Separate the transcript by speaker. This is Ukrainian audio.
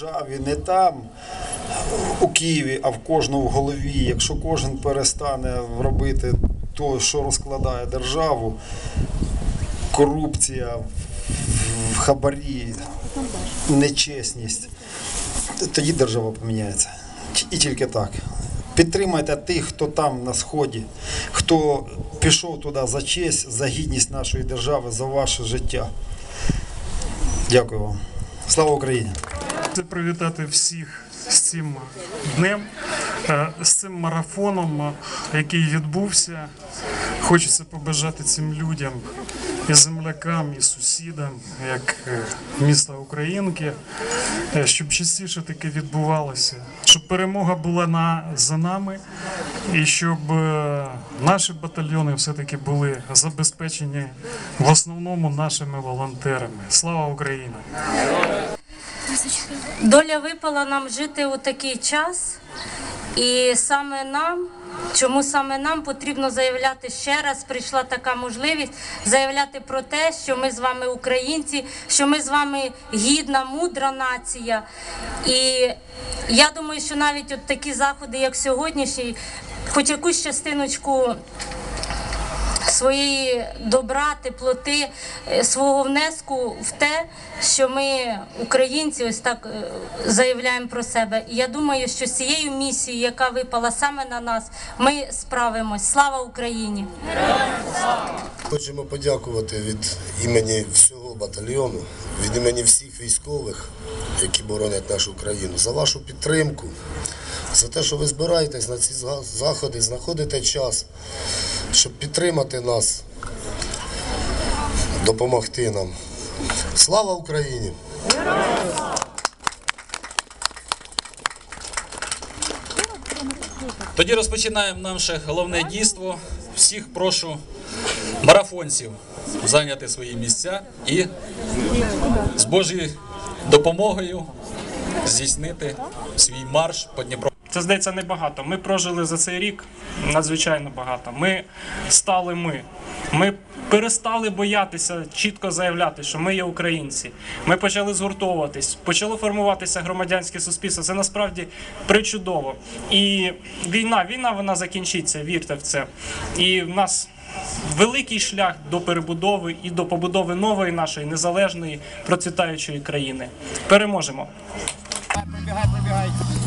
Speaker 1: державі не там у Києві, а в кожному в голові. Якщо кожен перестане робити те, що розкладає державу, корупція, хабарі, нечесність, тоді держава поміняється. І тільки так. Підтримайте тих, хто там на сході, хто пішов туди за честь, за гідність нашої держави, за ваше життя. Дякую вам. Слава Україні!
Speaker 2: Це привітати всіх з цим днем, е, з цим марафоном, е, який відбувся. Хочеться побажати цим людям і землякам, і сусідам, як е, міста Українки, щоб частіше таке відбувалося, щоб перемога була на за нами, і щоб наші батальйони все-таки були забезпечені в основному нашими волонтерами. Слава Україні!
Speaker 3: Доля випала нам жити у такий час, і саме нам, чому саме нам потрібно заявляти ще раз, прийшла така можливість заявляти про те, що ми з вами українці, що ми з вами гідна, мудра нація. І я думаю, що навіть от такі заходи, як сьогоднішній, хоч якусь частиночку своєї добра, теплоти, е, свого внеску в те, що ми, українці, ось так е, заявляємо про себе. І я думаю, що з цією місією, яка випала саме на нас, ми справимось. Слава Україні!
Speaker 4: Хочемо подякувати від імені всього батальйону, від імені всіх військових, які боронять нашу країну, за вашу підтримку, за те, що ви збираєтесь на ці заходи, знаходите час, щоб підтримати нас, допомогти нам. Слава Україні!
Speaker 5: Тоді розпочинаємо наше головне дійство. Всіх прошу марафонців зайняти свої місця і з Божою допомогою здійснити свій марш по Дніпро.
Speaker 2: Це здається небагато. Ми прожили за цей рік надзвичайно багато. Ми стали ми. Ми перестали боятися чітко заявляти, що ми є українці. Ми почали згуртовуватись, почало формуватися громадянське суспільство. Це насправді причудово. І війна, війна вона закінчиться, вірте в це. І в нас. Великий шлях до перебудови і до побудови нової нашої незалежної процвітаючої країни. Переможемо!
Speaker 6: Behind, behind, behind.